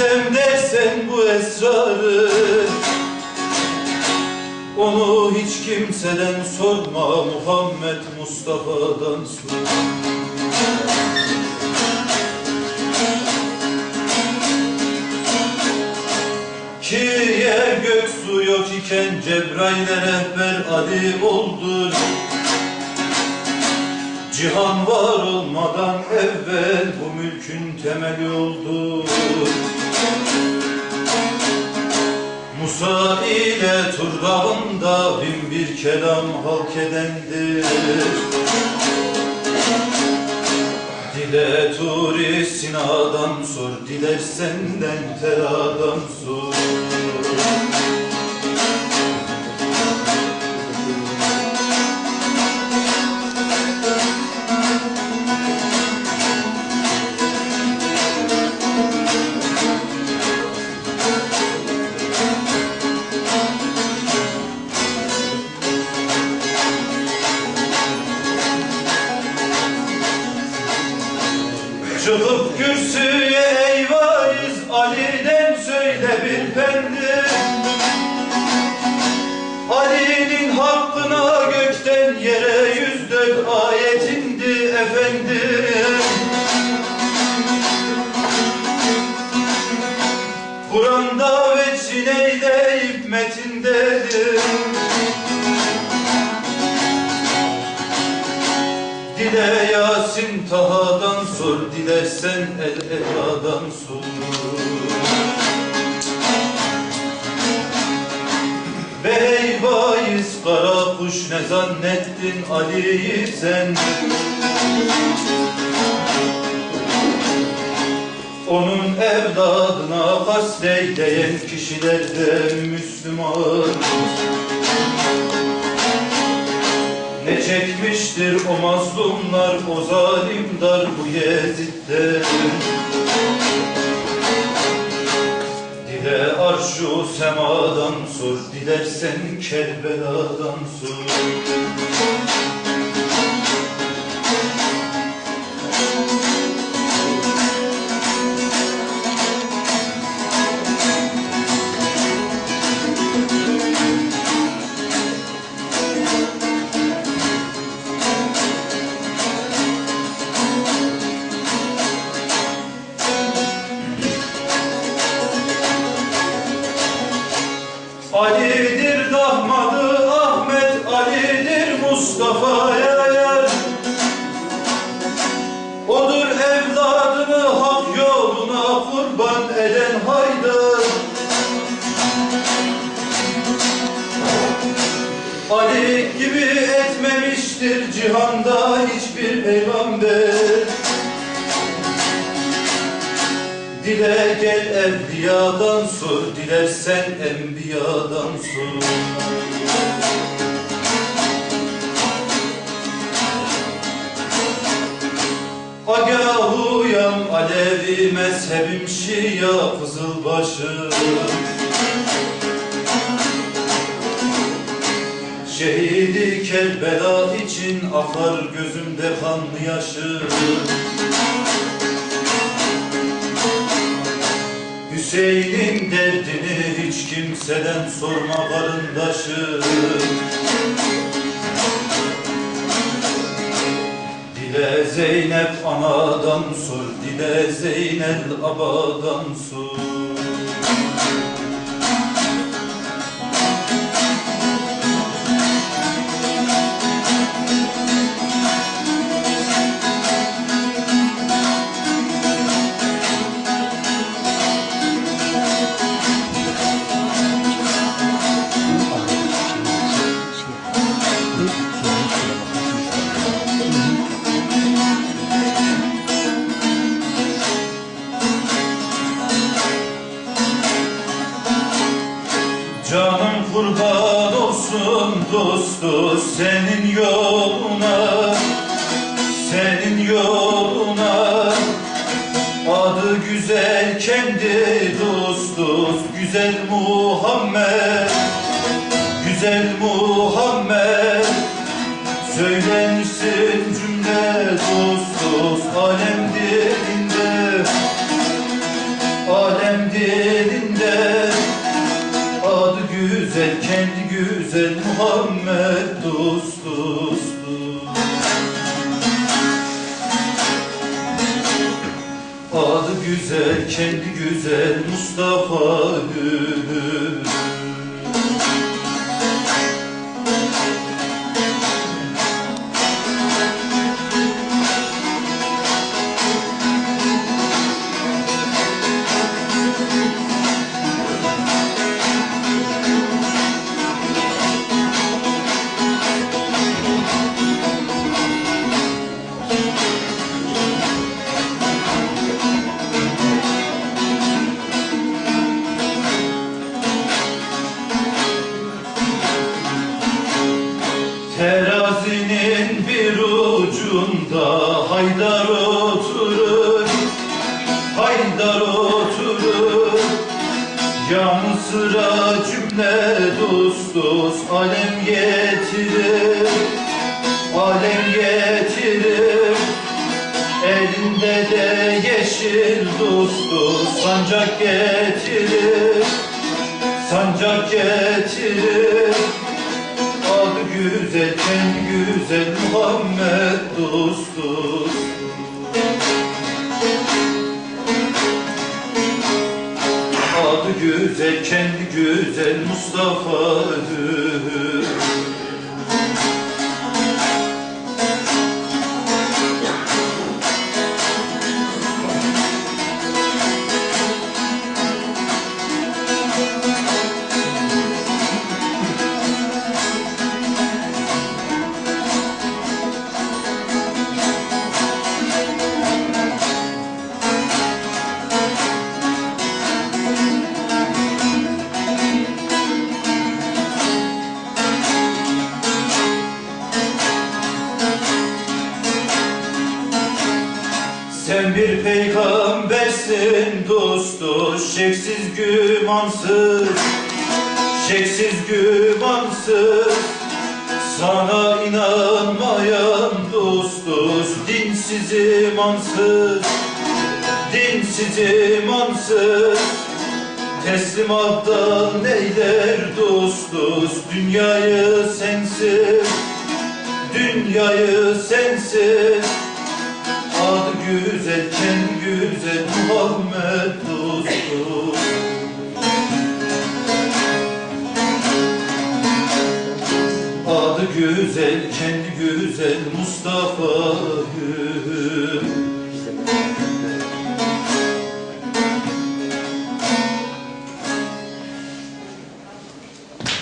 bilem dersen bu esrarı. Onu hiç kimseden sorma Muhammed Mustafa'dan sor. Ki yer gök su yok iken Cebrail'e rehber Ali oldu. Cihan var olmadan evvel bu mülkün temeli oldu. Musa ile Turrav'ında bin bir kelam halk edendir. Dile Turi Sina'dan sor, diler senden teradan sor. Çıkıp kürsüye ey vaiz Ali'den söyle bir pendi Ali'nin hakkına gökten yere yüz dört ayet indi efendim dilersen El Eda'dan sor. Ve kara kuş ne zannettin Ali'yi sen? Onun evladına kasteyleyen kişilerden Müslüman. Ne çekmiştir o mazlumlar, o zalimdar bu Yezid'den. Dile arşu semadan sor, dilersen Kerbela'dan sor. Etmemiştir cihanda hiçbir peygamber. Dile gel evliyadan sor, dilersen enbiyadan sor. Agah uyan Alevi mezhebim Şia Kızılbaşı. Şehidi Kerbela için akar gözümde kanlı yaşı. Hüseyin'in derdini hiç kimseden sorma karındaşı Dile Zeynep anadan sor, dile Zeynel abadan sor Senin yoluna, senin yoluna. Adı güzel kendi dost Güzel Muhammed, güzel Muhammed Adı güzel, kendi güzel Mustafa Gül. Ucunda Haydar oturur Haydar oturur. Yanı sıra cümle dost dost Alem getirir Alem getirir. Elinde de yeşil dost dost Sancak getirir Sancak getirir güzel, kendi güzel Muhammed dost dost. Adı güzel, kendi güzel Mustafa'dır. Sen peygambersin dost dost Şeksiz gümansız. Şeksiz gümansız Sana inanmayan dost dost Dinsiz imansız Dinsiz imansız Teslimattan neyler dost dost Dünyayı sensiz Dünyayı sensiz Adı güzel, kendi güzel Muhammed dostu. Adı güzel, kendi güzel Mustafa Gül.